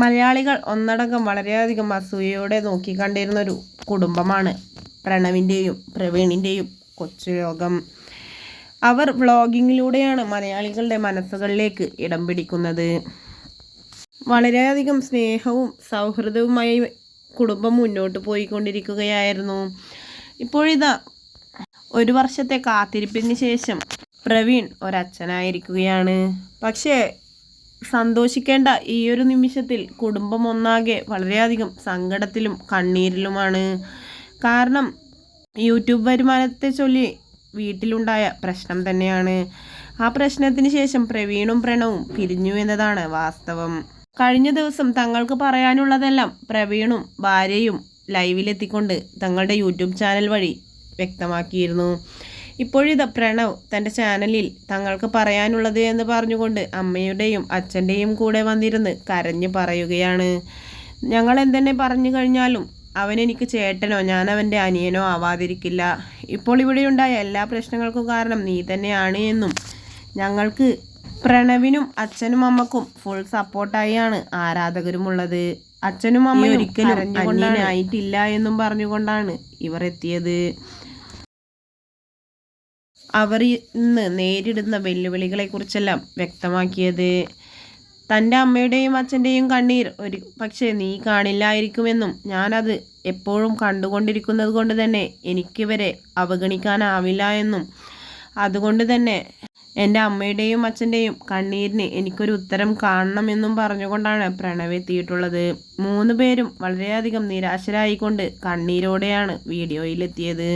മലയാളികൾ ഒന്നടങ്കം വളരെയധികം അസൂയയോടെ നോക്കിക്കണ്ടിരുന്ന ഒരു കുടുംബമാണ് പ്രണവിന്റെയും പ്രവീണിന്റെയും കൊച്ചു യോഗം അവർ വ്ളോഗിങ്ങിലൂടെയാണ് മലയാളികളുടെ മനസ്സുകളിലേക്ക് ഇടം പിടിക്കുന്നത്. വളരെയധികം സ്നേഹവും സൗഹൃദവുമായി കുടുംബം മുന്നോട്ട് പോയിക്കൊണ്ടിരിക്കുകയായിരുന്നു. ഇപ്പോഴിതാ ഒരു വർഷത്തെ കാത്തിരിപ്പിന് ശേഷം പ്രവീൺ ഒരച്ഛനായിരിക്കുകയാണ്. പക്ഷേ സന്തോഷിക്കേണ്ട ഈ ഒരു നിമിഷത്തിൽ കുടുംബം ഒന്നാകെ വളരെയധികം സങ്കടത്തിലും കണ്ണീരിലുമാണ്. കാരണം യൂട്യൂബ് വരുമാനത്തെ ചൊല്ലി വീട്ടിലുണ്ടായ പ്രശ്നം തന്നെയാണ്. ആ പ്രശ്നത്തിന് ശേഷം പ്രവീണും പ്രണവും പിരിഞ്ഞു എന്നതാണ് വാസ്തവം. കഴിഞ്ഞ ദിവസം തങ്ങൾക്ക് പറയാനുള്ളതെല്ലാം പ്രവീണും ഭാര്യയും ലൈവിലെത്തിക്കൊണ്ട് തങ്ങളുടെ യൂട്യൂബ് ചാനൽ വഴി വ്യക്തമാക്കിയിരുന്നു. ഇപ്പോഴിത് പ്രണവ് തന്റെ ചാനലിൽ തങ്ങൾക്ക് പറയാനുള്ളത് എന്ന് പറഞ്ഞുകൊണ്ട് അമ്മയുടെയും അച്ഛന്റെയും കൂടെ വന്നിരുന്ന് കരഞ്ഞു പറയുകയാണ്. ഞങ്ങൾ എന്തെന്നെ പറഞ്ഞു കഴിഞ്ഞാലും അവൻ എനിക്ക് ചേട്ടനോ ഞാൻ അവന്റെ അനിയനോ ആവാതിരിക്കില്ല. ഇപ്പോൾ ഇവിടെയുണ്ടായ എല്ലാ പ്രശ്നങ്ങൾക്കും കാരണം നീ തന്നെയാണ് എന്നും ഞങ്ങൾക്ക് പ്രണവിനും അച്ഛനും അമ്മക്കും ഫുൾ സപ്പോർട്ടായാണ് ആരാധകരുമുള്ളത്. അച്ഛനും അമ്മയും ഒരിക്കലും അന്യനായിട്ടില്ല എന്നും പറഞ്ഞുകൊണ്ടാണ് ഇവർ എത്തിയത്. അവർ ഇന്ന് നേരിടുന്ന വെല്ലുവിളികളെക്കുറിച്ചെല്ലാം വ്യക്തമാക്കിയത് തന്റെ അമ്മയുടെയും അച്ഛന്റെയും കണ്ണീർ. ഒരു പക്ഷേ നീ കാണില്ലായിരിക്കുമെന്നും ഞാനത് എപ്പോഴും കണ്ടുകൊണ്ടിരിക്കുന്നത് കൊണ്ട് തന്നെ എനിക്കിവരെ അവഗണിക്കാനാവില്ല എന്നും. അതുകൊണ്ട് തന്നെ എന്റെ അമ്മയുടെയും അച്ഛന്റെയും കണ്ണീരിന് എനിക്കൊരു ഉത്തരം കാണണമെന്നും പറഞ്ഞുകൊണ്ടാണ് പ്രണവ് എത്തിയിട്ടുള്ളത്. മൂന്ന് പേരും വളരെയധികം നിരാശരായിക്കൊണ്ട് കണ്ണീരോടെയാണ് വീഡിയോയിലെത്തിയത്.